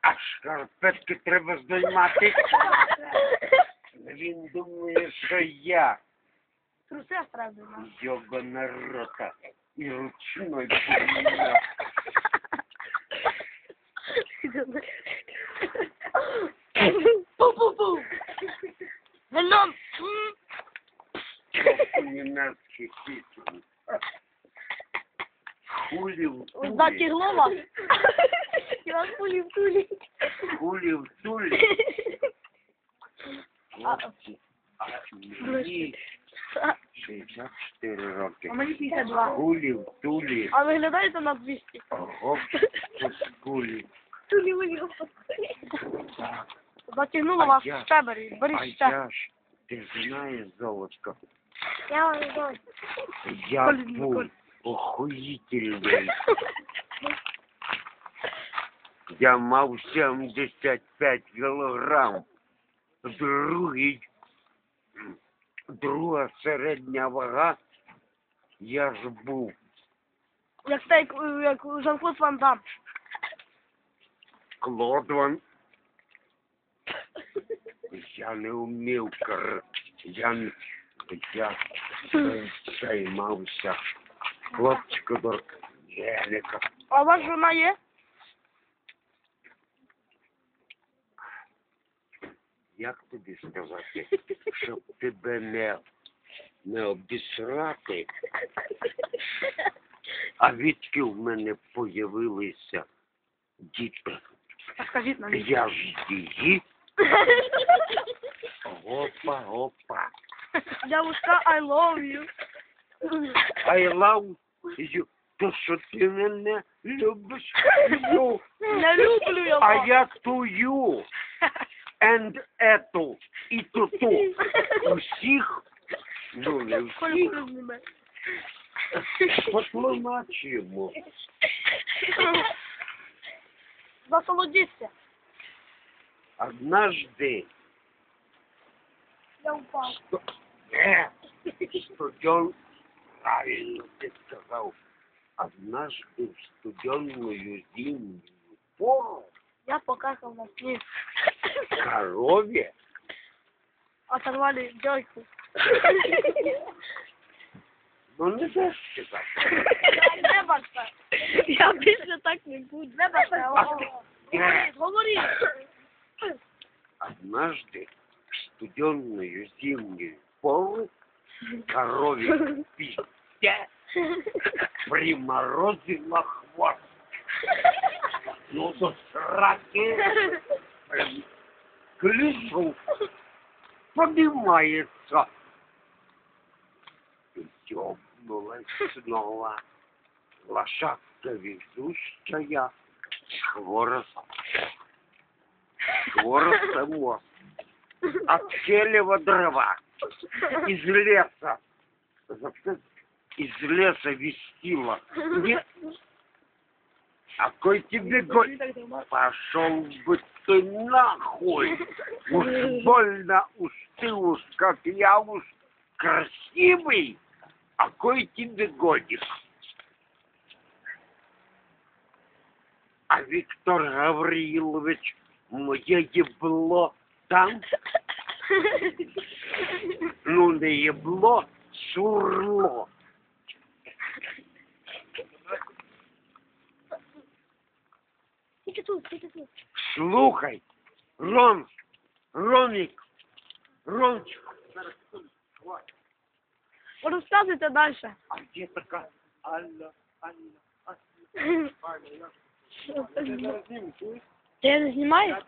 А шкарпетки треба знімати. Він думає, що я Труси сразу. йобана рота. І ручною поміняв. Пу-пу-пу. Веном. Ненадський пісень. Хулі в тулі, Затягло І вас пулі в тулі. хулі в тулі. Хлопці, а мені 64 роки. А мені 52. Хулі в тулі. А виглядаєте на 200? Ого, кулі. Тулі вилі. Затягнуло вас я- в штебері. А Беріть ще. я ж, ти знаєш, золотко, Я вам дам. я Коль, був Коль. охуїтельний. Я мав 75 кілограм. Другий, друга середня вага, я ж був Як стейк, е, як Жан-Клод Ван Дам. Клодван. Я не вмів кар... Я, не- я е, займався хлопчика до Геліка. А у вас жона є? Як тобі сказати, щоб тебе не, не обісрати, а відки в мене появилися діти. А скажіть нам. Я ж її. Опа, опа. Девушка, I love you. I love you. То, що ти мене любиш, ну, Не люблю я а вас. я тую. And ету, і ту-ту. Усіх, ну не Коля всіх, Коля зніме. потлумачуємо. Засолодіться. Однажды Я упав. сто... Э, студен... Правильно ты сказал. Однажды в студенную зимнюю пору Я покакав на сніг. корове Оторвали дёйку. Ну, не дашь сказать. Не бачка. Я більше так не буду. Не бачка. Говоріть, говоріть. Однажды в студенную зимнюю пору корове пиздя приморозила хвост. Ну, до сраки прям поднимается. И ёбнулась снова лошадка везущая с хворостом. Хворостом мост. Отселева дрова из леса. Из леса вестила. Нет. А кой тебе голь? Пошел бы ты нахуй. Уж больно уж ты уж, как я уж красивый. А кой тебе годик? А Виктор Гаврилович, моє ебло там, ну не ебло, сурло. Тільки тут, тільки тут. Слухай, Рон, Ромик, Ромчик, Розказуйте далі. а где такая Алла, Алла, Ти не знімаєш?